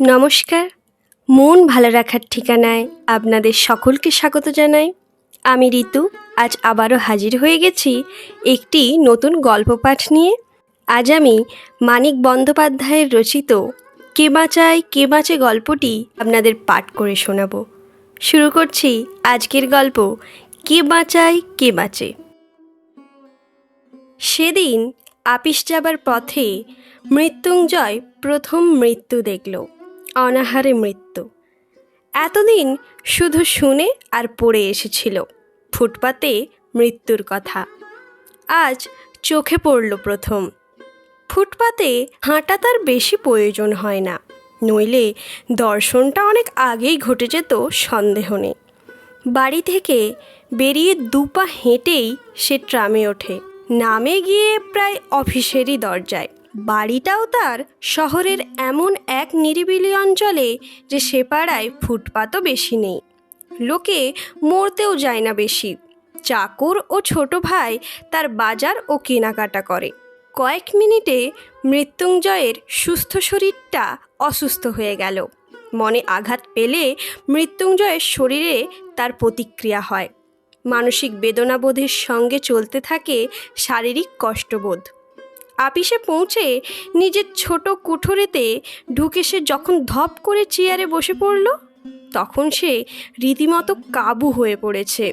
নমস্কার। মন ভালো রাখার ঠিকানায় আপনাদের সকলকে স্বাগত জানাই। আমি ঋতু, আজ আবারও হাজির হয়ে গেছি একটি নতুন গল্প পাঠ নিয়ে। আজ আমি মানিক বন্দ্যোপাধ্যায়ের রচিত কে বাঁচায়, কে বাঁচে গল্পটি আপনাদের পাঠ করে শোনাব। শুরু করছি আজকের গল্প, কে বাঁচায়, কে বাঁচে। সেদিন আপিস যাবার পথে মৃত্যুঞ্জয় প্রথম মৃত্যু দেখল। অনাহারে মৃত্যু। এতদিন শুধু শুনে আর পড়ে এসেছিল। ফুটপাতে মৃত্যুর কথা। আজ চোখে পড়ল প্রথম। ফুটপাতে হাঁটা তার বেশি প্রয়োজন হয় না। নইলে দর্শনটা অনেক আগেই ঘটে যেত সন্দেহ নেই। বাড়ি থেকে বেরিয়ে দুপা হেঁটেই সে ট্রামে ওঠে। নামে গিয়ে প্রায় অফিসেরই দরজায়। বাড়িটাও তার শহরের এমন এক নিরিবিলি অঞ্চলে যে সে পাড়ায় ফুটপাতও বেশি নেই। লোকে মরতেও যায় না বেশি। চাকর ও ছোট ভাই তার বাজার ও কেনাকাটা করে। কয়েক মিনিটে মৃত্যুঞ্জয়ের সুস্থ শরীরটা অসুস্থ হয়ে গেল। মনে আঘাত পেলে মৃত্যুঞ্জয়ের শরীরে তার প্রতিক্রিয়া হয়। মানসিক বেদনাবোধের সঙ্গে চলতে থাকে শারীরিক কষ্টবোধ। আপিসে পৌঁছে নিজের ছোট কুঠোরেতে ঢুকে সে যখন ধপ করে চেয়ারে বসে পড়ল, তখন সে রীতিমতো কাবু হয়ে পড়েছে।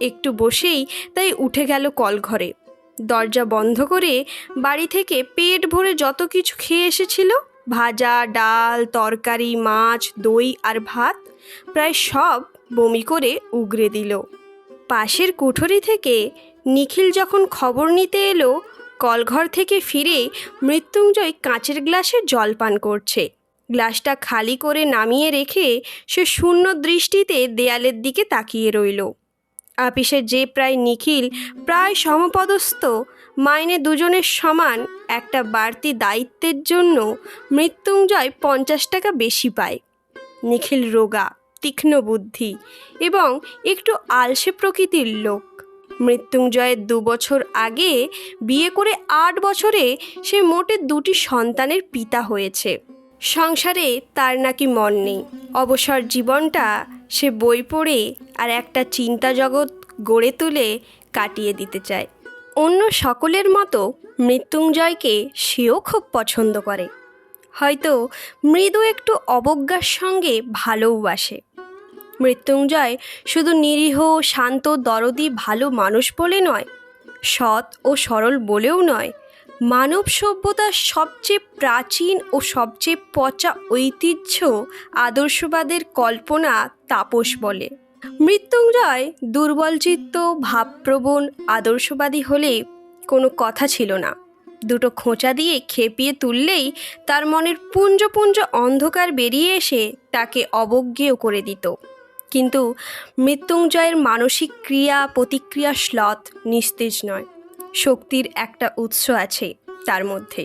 একটু বসেই তাই উঠে গেল কলঘরে। দরজা বন্ধ করে বাড়ি থেকে পেট ভরে যত কিছু খেয়ে এসেছিল, ভাজা, ডাল, তরকারি, মাছ, দই আর ভাত, প্রায় সব বমি করে উগরে দিল। পাশের কুঠরি থেকে নিখিল যখন খবর নিতে এলো কলঘর থেকে ফিরে মৃত্যুঞ্জয় কাঁচের গ্লাসে জল পান করছে। গ্লাসটা খালি করে নামিয়ে রেখে সে শূন্য দৃষ্টিতে দেয়ালের দিকে তাকিয়ে রইল। আপিসে যে প্রায় নিখিল, প্রায় সমপদস্থ, মাইনে দুজনের সমান একটা বাড়তি দায়িত্বের জন্য মৃত্যুঞ্জয় পঞ্চাশ টাকা বেশি পায়। নিখিল রোগা, তীক্ষ্ণ বুদ্ধি এবং একটু আলসে প্রকৃতির লোক। মৃত্যুঞ্জয়ের দু বছর আগে বিয়ে করে আট বছরে সে মোটে দুটি সন্তানের পিতা হয়েছে। সংসারে তার নাকি মন নেই। অবসর জীবনটা সে বই পড়ে আর একটা চিন্তা জগৎ গড়ে তুলে কাটিয়ে দিতে চায়। অন্য সকলের মতো মৃত্যুঞ্জয়কে সেও খুব পছন্দ করে। হয়তো মৃদু একটু অবজ্ঞার সঙ্গে ভালোবাসে মৃত্যুঞ্জয় শুধু নিরীহ, শান্ত, দরদি, ভালো মানুষ বলে নয়, সৎ ও সরল বলেও নয়। মানব সভ্যতার সবচেয়ে প্রাচীন ও সবচেয়ে পচা ঐতিহ্য আদর্শবাদের কল্পনা তাপস বলে। মৃত্যুঞ্জয় দুর্বলচিত্ত ভাবপ্রবণ, আদর্শবাদী হলে কোনো কথা ছিল না। দুটো খোঁচা দিয়ে খেপিয়ে তুললেই তার মনের পুঞ্জ পুঞ্জ অন্ধকার বেরিয়ে এসে তাকে অবজ্ঞেয় করে দিত। কিন্তু মৃত্যুঞ্জয়ের মানসিক ক্রিয়া, প্রতিক্রিয়া শ্লথ নিস্তেজ নয়। শক্তির একটা উৎস আছে তার মধ্যে।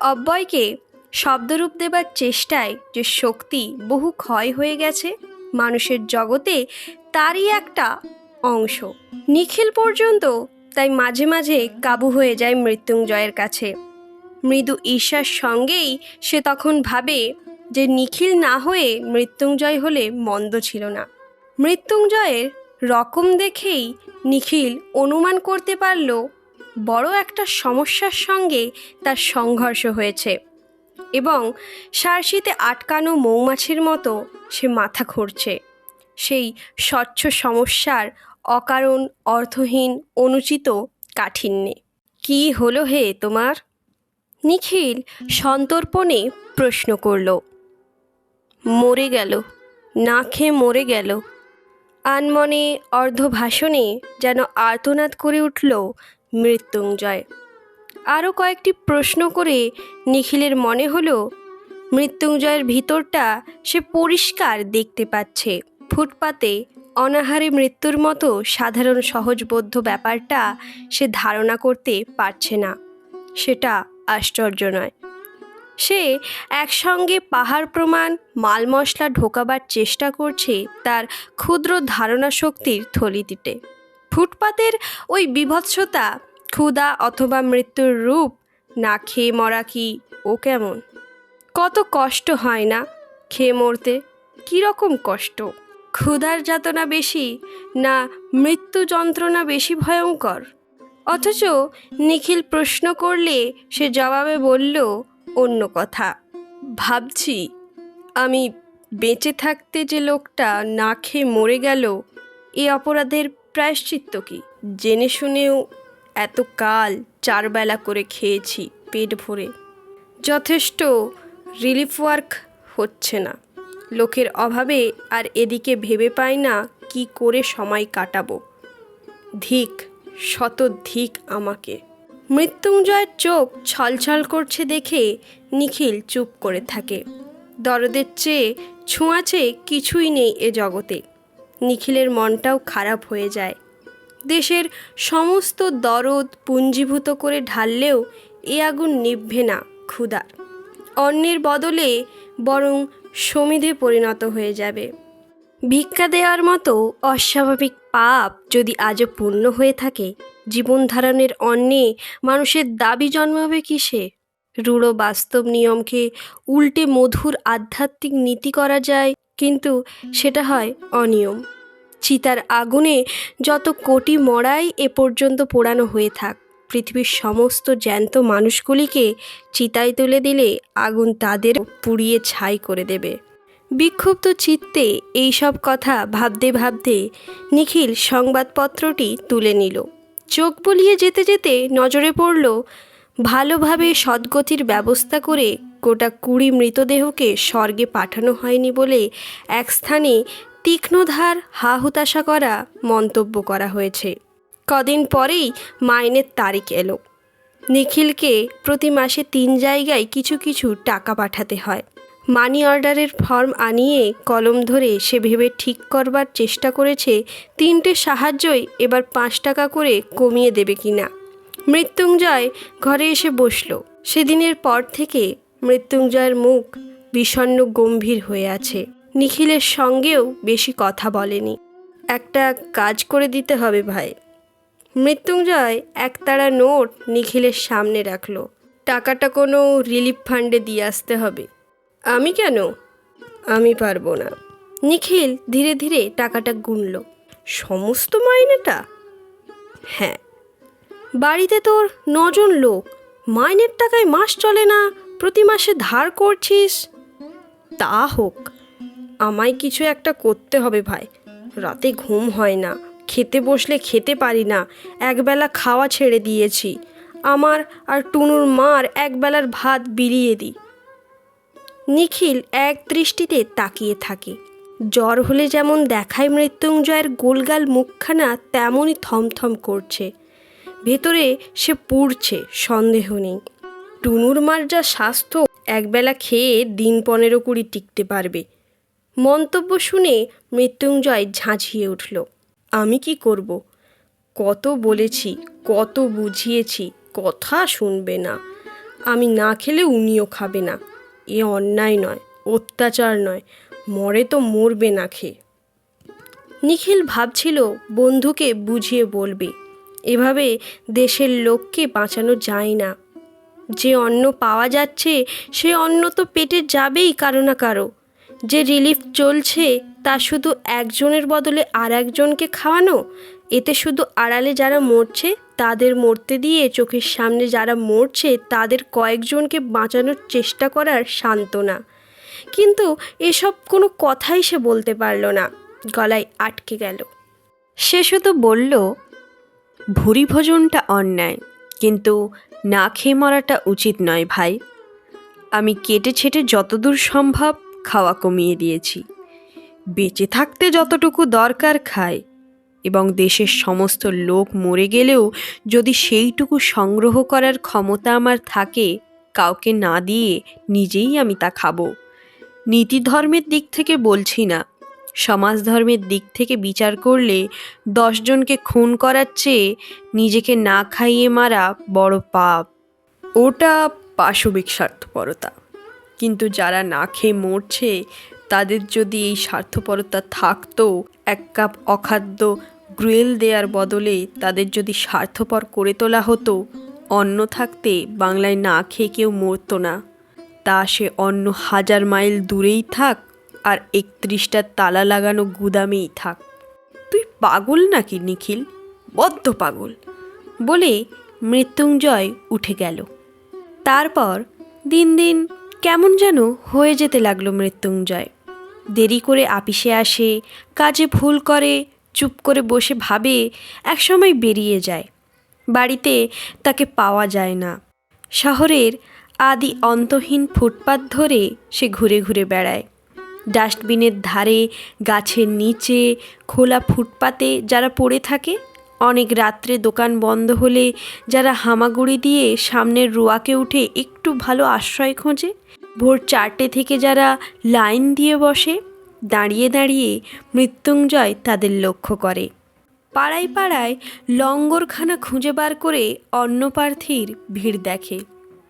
অব্যয়কে শব্দরূপ দেবার চেষ্টায় যে শক্তি বহু ক্ষয় হয়ে গেছে, মানুষের জগতে তারই একটা অংশ। নিখিল পর্যন্ত তাই মাঝে মাঝে কাবু হয়ে যায় মৃত্যুঞ্জয়ের কাছে। মৃদু ঈর্ষার সঙ্গেই সে তখন ভাবে যে নিখিল না হয়ে মৃত্যুঞ্জয় হলে মন্দ ছিল না। মৃত্যুঞ্জয়ের রকম দেখেই নিখিল অনুমান করতে পারল, বড় একটা সমস্যার সঙ্গে তার সংঘর্ষ হয়েছে এবং সারশিতে আটকানো মৌমাছির মতো সে মাথা খুঁড়ছে সেই স্বচ্ছ সমস্যার অকারণ, অর্থহীন, অনুচিত কাঠিন্যে। কি হলো হে তোমার? নিখিল সন্তর্পণে প্রশ্ন করল, মরে গেল, না খেয়ে মরে গেল। আনমনে অর্ধভাষণে যেন আর্তনাদ করে উঠল মৃত্যুঞ্জয়। আরও কয়েকটি প্রশ্ন করে নিখিলের মনে হলো, মৃত্যুঞ্জয়ের ভিতরটা সে পরিষ্কার দেখতে পাচ্ছে। ফুটপাতে অনাহারে মৃত্যুর মতো সাধারণ সহজবোধ্য ব্যাপারটা সে ধারণা করতে পারছে না। সেটা আশ্চর্য নয়। সে একসঙ্গে পাহাড় প্রমাণ, মাল মশলা ঢোকাবার চেষ্টা করছে তার ক্ষুদ্র ধারণা শক্তির থলিটিতে। ফুটপাতের ওই বিভৎসতা, ক্ষুধা অথবা মৃত্যুর রূপ, না খেয়ে মরা কি ও কেমন? কত কষ্ট হয় না খেয়ে মরতে? কীরকম কষ্ট? ক্ষুধার যাতনা বেশি, না মৃত্যু যন্ত্রণা বেশি ভয়ঙ্কর? অথচ নিখিল প্রশ্ন করলে সে জবাবে বলল অন্য কথা। ভাবছি, আমি বেঁচে থাকতে যে লোকটা না খেয়ে মরে গেল, এ অপরাধের প্রায়শ্চিত্ত কি? জেনে শুনেও এত কাল চারবেলা করে খেয়েছি পেট ভরে। যথেষ্ট রিলিফ ওয়ার্ক হচ্ছে না। লোকের অভাবে আর এদিকে ভেবে পাই না কি করে সময় কাটাবো। ধিক, শত ধিক আমাকে। মৃত্যুঞ্জয়ের চোখ ছলছল করছে দেখে নিখিল চুপ করে থাকে। দরদের চেয়ে ছোঁয়াচে কিছুই নেই এ জগতে। নিখিলের মনটাও খারাপ হয়ে যায়। দেশের সমস্ত দরদ পুঞ্জীভূত করে ঢাললেও এ আগুন নিভবে না ক্ষুধার অন্যের বদলে বরং সমিধে পরিণত হয়ে যাবে। ভিক্ষা দেওয়ার মতো অস্বাভাবিক পাপ যদি আজও পূর্ণ হয়ে থাকে জীবন ধারণের অন্যে মানুষের দাবি জন্মাবে কিসে? রূঢ় বাস্তব নিয়মকে উল্টে মধুর আধ্যাত্মিক নীতি করা যায়, কিন্তু সেটা হয় অনিয়ম। চিতার আগুনে যত কোটি মড়াই এ পর্যন্ত পোড়ানো হয়ে থাক, পৃথিবীর সমস্ত জ্যান্ত মানুষগুলিকে চিতায় তুলে দিলে আগুন তাদের পুড়িয়ে ছাই করে দেবে। বিক্ষুব্ধ চিত্তে এই সব কথা ভাবতে ভাবতে নিখিল সংবাদপত্রটি তুলে নিল। চোখ বলিয়ে যেতে যেতে নজরে পড়ল, ভালোভাবে সদ্গতির ব্যবস্থা করে গোটা কুড়ি মৃতদেহকে স্বর্গে পাঠানো হয়নি বলে এক স্থানে তীক্ষ্ণধার হা হুতাশা করা মন্তব্য করা হয়েছে। কদিন পরেই মাইনের তারিখ এলো। নিখিলকে প্রতি মাসে তিন জায়গায় কিছু কিছু টাকা পাঠাতে হয়। মানি অর্ডারের ফর্ম আনিয়ে কলম ধরে সে ভেবে ঠিক করবার চেষ্টা করেছে, তিনটে সাহায্যই এবার পাঁচ টাকা করে কমিয়ে দেবে কিনা। মৃত্যুঞ্জয় ঘরে এসে বসল। সেদিনের পর থেকে মৃত্যুঞ্জয়ের মুখ বিষণ্ণ গম্ভীর হয়ে আছে। নিখিলের সঙ্গেও বেশি কথা বলেনি। একটা কাজ করে দিতে হবে ভাই। মৃত্যুঞ্জয় একতারা নোট নিখিলের সামনে রাখল। টাকাটা কোনো রিলিফ ফান্ডে দিয়ে আসতে হবে। আমি কেন? আমি পারব না। নিখিল ধীরে ধীরে টাকাটা গুনল। সমস্ত মাইনেটা? হ্যাঁ। বাড়িতে তোর নজন লোক। মাইনের টাকায় মাস চলে না, প্রতি মাসে ধার করছিস? তা হোক, আমায় কিছু একটা করতে হবে ভাই। রাতে ঘুম হয় না, খেতে বসলে খেতে পারি না, একবেলা খাওয়া ছেড়ে দিয়েছি। আমার আর টুনুর মার একবেলার ভাত বিলিয়ে দিই। নিখিল এক দৃষ্টিতে তাকিয়ে থাকে। জ্বর হলে যেমন দেখায় মৃত্যুঞ্জয়ের গোলগাল মুখখানা, তেমনই থমথম করছে। ভেতরে সে পুড়ছে, সন্দেহ নেই। টুনুর মার যা স্বাস্থ্য, একবেলা খেয়ে দিন পনেরো কুড়ি টিকতে পারবে। মন্তব্য শুনে মৃত্যুঞ্জয় ঝাঁঝিয়ে উঠল, আমি কি করব? কত বলেছি, কত বুঝিয়েছি, কথা শুনবে না। আমি না খেলে উনিও খাবে না। এ অন্যায় নয়, অত্যাচার নয়, মরে তো মরবে না খেয়ে নিখিল ভাবছিল বন্ধুকে বুঝিয়ে বলবে, এভাবে দেশের লোককে বাঁচানো যায় না। যে অন্ন পাওয়া যাচ্ছে, সে অন্ন তো পেটে যাবেই কারও না কারও। যে রিলিফ চলছে, তা শুধু একজনের বদলে আর একজনকে খাওয়ানো? এতে শুধু আড়ালে যারা মরছে, তাদের মরতে দিয়ে চোখের সামনে যারা মরছে, তাদের কয়েকজনকে বাঁচানোর চেষ্টা করার সান্ত্বনা। কিন্তু এসব কোনো কথাই সে বলতে পারল না। গলায় আটকে গেল। সে শুধু বলল, ভুরি ভোজনটা অন্যায়, কিন্তু না খেয়ে মরাটা উচিত নয় ভাই। আমি কেটে ছেটে যতদূর সম্ভব খাওয়া কমিয়ে দিয়েছি। বেঁচে থাকতে যতটুকু দরকার খাই। এবং দেশের সমস্ত লোক মরে গেলেও যদি সেইটুকু সংগ্রহ করার ক্ষমতা আমার থাকে, কাউকে না দিয়ে নিজেই আমি তা খাব। নীতি ধর্মের দিক থেকে বলছি না। সমাজ ধর্মের দিক থেকে বিচার করলে দশজনকে খুন করার চেয়ে নিজেকে না খাইয়ে মারা বড় পাপ। ওটা পাশবিক স্বার্থপরতা। কিন্তু যারা না খেয়ে মরছে, তাদের যদি এই স্বার্থপরতা থাকতো, এক কাপ অখাদ্য গ্রুয়েল দেওয়ার বদলে তাদের যদি স্বার্থপর করে তোলা হতো, অন্ন থাকতে বাংলায় না খেয়ে কেউ মরতো না। তা সে অন্য হাজার মাইল দূরেই থাক আর একত্রিশটা তালা লাগানো গুদামেই থাক। তুই পাগল নাকি নিখিল? বদ্ধ পাগল। বলে মৃত্যুঞ্জয় উঠে গেল। তারপর দিন দিন কেমন যেন হয়ে যেতে লাগল মৃত্যুঞ্জয়। দেরি করে আপিসে আসে, কাজে ভুল করে চুপ করে বসে ভাবে একসময় বেরিয়ে যায়। বাড়িতে তাকে পাওয়া যায় না। শহরের আদি অন্তহীন ফুটপাত ধরে সে ঘুরে ঘুরে বেড়ায়। ডাস্টবিনের ধারে, গাছের নিচে, খোলা ফুটপাতে যারা পড়ে থাকে, অনেক রাত্রে দোকান বন্ধ হলে যারা হামাগুড়ি দিয়ে সামনের রোয়াকে উঠে একটু ভালো আশ্রয় খোঁজে, ভোর চারটে থেকে যারা লাইন দিয়ে বসে দাঁড়িয়ে দাঁড়িয়ে মৃত্যুঞ্জয় তাদের লক্ষ্য করে। পাড়ায় পাড়ায় লঙ্গরখানা খুঁজে বার করে অন্নপ্রার্থীর ভিড় দেখে।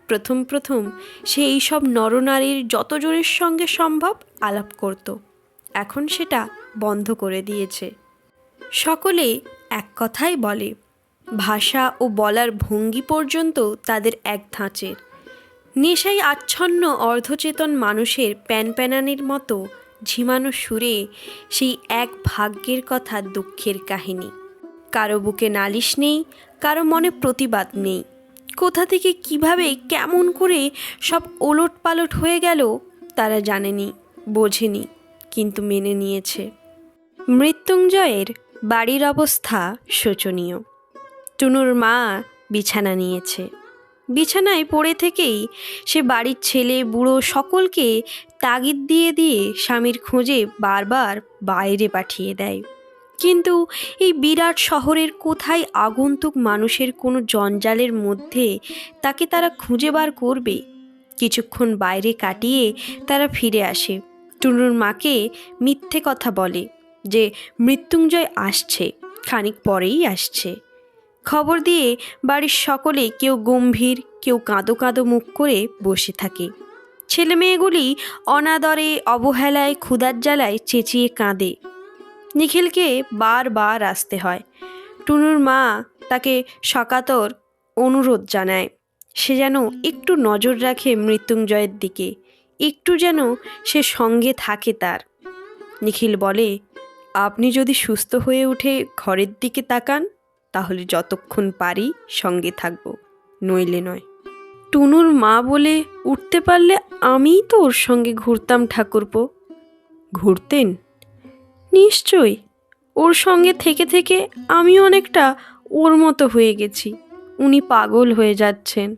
প্রথম প্রথম সে এইসব নরনারীর যতজনের সঙ্গে সম্ভব আলাপ করত। এখন সেটা বন্ধ করে দিয়েছে। সকলে এক কথাই বলে, ভাষা ও বলার ভঙ্গি পর্যন্ত তাদের এক ধাঁচের। নেশায় আচ্ছন্ন অর্ধচেতন মানুষের প্যানপ্যানানির মতো ঝিমানো সুরে সেই এক ভাগ্যের কথা দুঃখের কাহিনী। কারও বুকে নালিশ নেই, কারও মনে প্রতিবাদ নেই। কোথা থেকে কীভাবে, কেমন করে সব ওলট পালট হয়ে গেল, তারা জানেনি, বোঝেনি, কিন্তু মেনে নিয়েছে। মৃত্যুঞ্জয়ের বাড়ির অবস্থা শোচনীয়। টুনুর মা বিছানা নিয়েছে। বিছানায় পড়ে থেকেই সে বাড়ির ছেলে, বুড়ো সকলকে তাগিদ দিয়ে দিয়ে স্বামীর খোঁজে বারবার বাইরে পাঠিয়ে দেয়। কিন্তু এই বিরাট শহরের কোথায় আগন্তুক মানুষের কোনো জঞ্জালের মধ্যে তাকে তারা খুঁজে বার করবে? কিছুক্ষণ বাইরে কাটিয়ে তারা ফিরে আসে। টুনুর মাকে মিথ্যে কথা বলে যে মৃত্যুঞ্জয় আসছে, খানিক পরেই আসছে। খবর দিয়ে বাড়ির সকলে কেউ গম্ভীর, কেউ কাঁদো কাঁদো মুখ করে বসে থাকে। ছেলে মেয়েগুলি অনাদরে, অবহেলায় ক্ষুদার জ্বালায় চেঁচিয়ে কাঁদে। নিখিলকে বারবার আসতে হয়। টুনুর মা তাকে সকাতর অনুরোধ জানায়, সে যেন একটু নজর রাখে মৃত্যুঞ্জয়ের দিকে, একটু যেন সে সঙ্গে থাকে তার। নিখিল বলে, আপনি যদি সুস্থ হয়ে উঠে ঘরের দিকে তাকান তাহলে যতক্ষণ পারি সঙ্গে থাকব, নইলে নয়। টুনুর মা বলে, উঠতে পারলে আমিই তো ওর সঙ্গে ঘুরতাম ঠাকুরপো। ঘুরতেন? নিশ্চয় ওর সঙ্গে থেকে থেকে আমি অনেকটা ওর মতো হয়ে গেছি। উনি পাগল হয়ে যাচ্ছেন।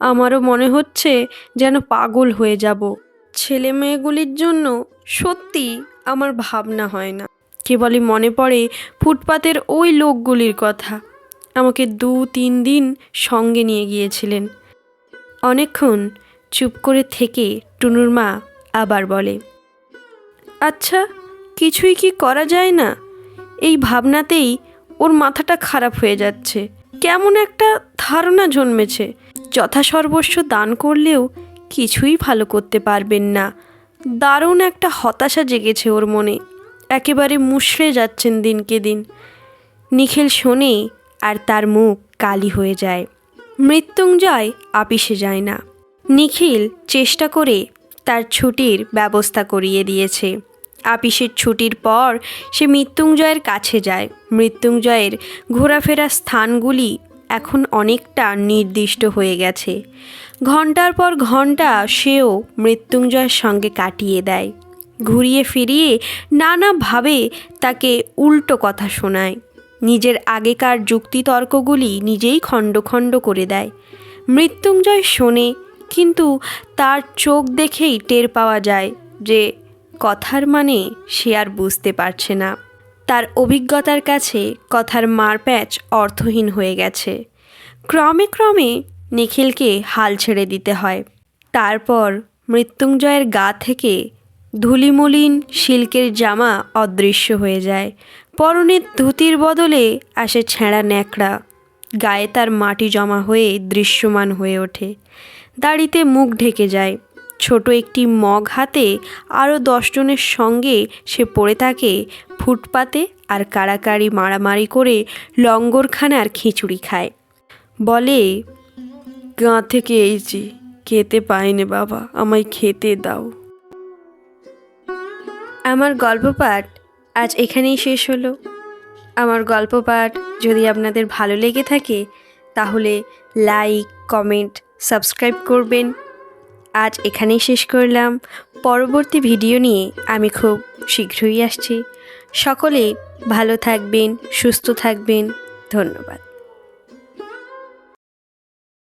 আমারও মনে হচ্ছে যেন পাগল হয়ে যাব। ছেলে মেয়েগুলির জন্য সত্যি আমার ভাবনা হয় না। কেবলই মনে পড়ে ফুটপাতের ওই লোকগুলির কথা। আমাকে দু, তিন দিন সঙ্গে নিয়ে গিয়েছিলেন। অনেকক্ষণ চুপ করে থেকে টুনুর মা আবার বলে আচ্ছা কিছুই কি করা যায় না? এই ভাবনাতেই ওর মাথাটা খারাপ হয়ে যাচ্ছে। কেমন একটা ধারণা জন্মেছে। যথাসর্বস্ব দান করলেও কিছুই ভালো করতে পারবেন না। দারুণ একটা হতাশা জেগেছে ওর মনে। একেবারে মুষড়ে যাচ্ছেন দিনকে দিন। নিখিল শোনে আর তার মুখ কালি হয়ে যায়। মৃত্যুঞ্জয় আপিসে যায় না। নিখিল চেষ্টা করে তার ছুটির ব্যবস্থা করিয়ে দিয়েছে। আপিসের ছুটির পর সে মৃত্যুঞ্জয়ের কাছে যায়। মৃত্যুঞ্জয়ের ঘোরাফেরা স্থানগুলি এখন অনেকটা নির্দিষ্ট হয়ে গেছে। ঘণ্টার পর ঘণ্টা সেও মৃত্যুঞ্জয়ের সঙ্গে কাটিয়ে দেয়। ঘুরিয়ে ফিরিয়ে নানাভাবে তাকে উল্টো কথা শোনায়। নিজের আগেকার যুক্তিতর্কগুলি নিজেই খণ্ড খণ্ড করে দেয়। মৃত্যুঞ্জয় শোনে, কিন্তু তার চোখ দেখেই টের পাওয়া যায় যে কথার মানে সে আর বুঝতে পারছে না। তার অভিজ্ঞতার কাছে কথার মারপ্যাচ অর্থহীন হয়ে গেছে। ক্রমে ক্রমে নিখিলকে হাল ছেড়ে দিতে হয়। তারপর মৃত্যুঞ্জয়ের গা থেকে ধুলিমলিন সিল্কের জামা অদৃশ্য হয়ে যায়। পরনের ধুতির বদলে আসে ছেঁড়া ন্যাকড়া। গায়ে তার মাটি জমা হয়ে দৃশ্যমান হয়ে ওঠে। দাড়িতে মুখ ঢেকে যায়। ছোট একটি মগ হাতে আরও দশজনের সঙ্গে সে পড়ে থাকে ফুটপাতে আর কাড়াকাড়ি মারামারি করে লঙ্গরখানার খিচুড়ি খায়। বলে, গাঁ থেকে এইছি খেতে পাইনি বাবা, আমায় খেতে দাও। আমার গল্প পাঠ আজ এখানেই শেষ হলো। আমার গল্প পাঠ যদি আপনাদের ভালো লেগে থাকে, তাহলে লাইক, কমেন্ট, সাবস্ক্রাইব করবেন। আজ এখানেই শেষ করলাম। পরবর্তী ভিডিও নিয়ে আমি খুব শীঘ্রই আসছি। সকলে ভালো থাকবেন, সুস্থ থাকবেন। ধন্যবাদ।